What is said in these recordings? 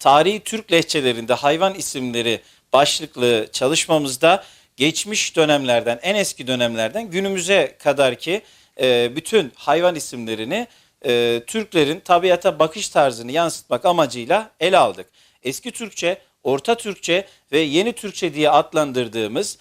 tarihi Türk lehçelerinde hayvan isimleri başlıklı çalışmamızda geçmiş dönemlerden, en eski dönemlerden günümüze kadar ki e, bütün hayvan isimlerini e, Türklerin tabiata bakış tarzını yansıtmak amacıyla ele aldık. Eski Türkçe, Orta Türkçe ve Yeni Türkçe diye adlandırdığımız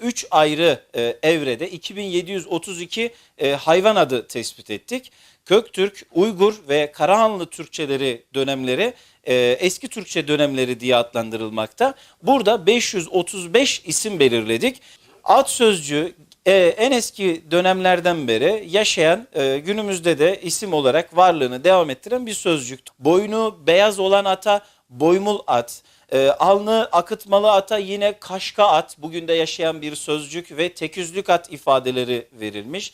3 ayrı e, evrede 2732 e, hayvan adı tespit ettik. Köktürk, Uygur ve Karahanlı Türkçeleri dönemleri e, eski Türkçe dönemleri diye adlandırılmakta. Burada 535 isim belirledik. At sözcüğü e, en eski dönemlerden beri yaşayan e, günümüzde de isim olarak varlığını devam ettiren bir sözcük. Boynu beyaz olan ata boymul at, e, alnı akıtmalı ata yine kaşka at bugün de yaşayan bir sözcük ve teküzlük at ifadeleri verilmiş.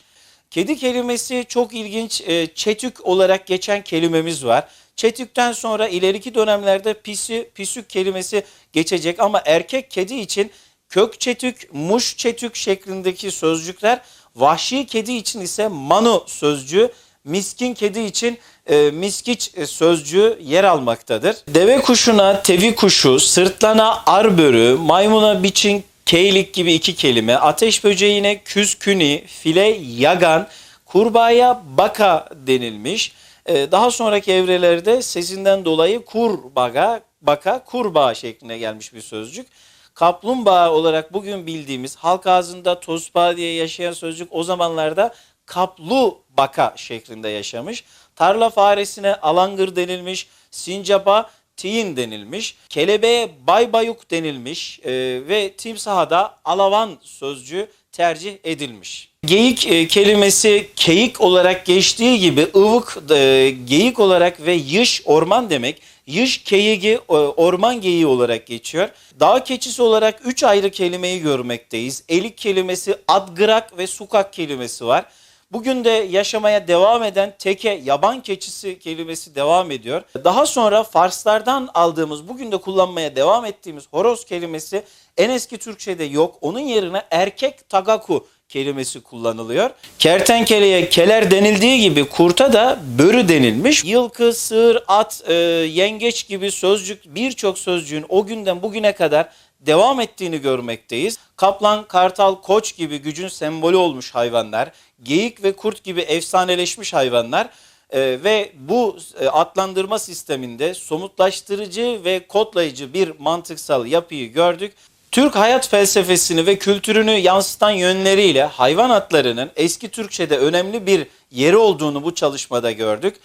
Kedi kelimesi çok ilginç. E, çetük olarak geçen kelimemiz var. Çetükten sonra ileriki dönemlerde pisi, pisük kelimesi geçecek ama erkek kedi için kök çetük, muş çetük şeklindeki sözcükler, vahşi kedi için ise manu sözcüğü, miskin kedi için e, miskiç e, sözcüğü yer almaktadır. Deve kuşuna tevi kuşu, sırtlana arbörü, maymuna biçin keylik gibi iki kelime, ateş böceğine küsküni, file yagan, kurbağaya baka denilmiş. E, daha sonraki evrelerde sesinden dolayı kurbaga, baka, kurbağa şeklinde gelmiş bir sözcük. Kaplumbağa olarak bugün bildiğimiz halk ağzında tosbağa diye yaşayan sözcük o zamanlarda kaplu baka şeklinde yaşamış. Tarla faresine alangır denilmiş, sincapa tiyin denilmiş, kelebeğe baybayuk denilmiş e, ve timsaha da alavan sözcüğü tercih edilmiş. Geyik e, kelimesi keyik olarak geçtiği gibi ıvık e, geyik olarak ve yış orman demek. Yış keyiği e, orman geyiği olarak geçiyor. Dağ keçisi olarak üç ayrı kelimeyi görmekteyiz. Elik kelimesi, adgırak ve sukak kelimesi var. Bugün de yaşamaya devam eden teke, yaban keçisi kelimesi devam ediyor. Daha sonra Farslardan aldığımız, bugün de kullanmaya devam ettiğimiz horoz kelimesi en eski Türkçe'de yok. Onun yerine erkek tagaku kelimesi kullanılıyor. Kertenkeleye keler denildiği gibi kurta da börü denilmiş. Yılkı, sığır, at, e, yengeç gibi sözcük birçok sözcüğün o günden bugüne kadar devam ettiğini görmekteyiz. Kaplan, kartal, koç gibi gücün sembolü olmuş hayvanlar, geyik ve kurt gibi efsaneleşmiş hayvanlar e, ve bu e, adlandırma sisteminde somutlaştırıcı ve kodlayıcı bir mantıksal yapıyı gördük. Türk hayat felsefesini ve kültürünü yansıtan yönleriyle hayvan adlarının eski Türkçe'de önemli bir yeri olduğunu bu çalışmada gördük.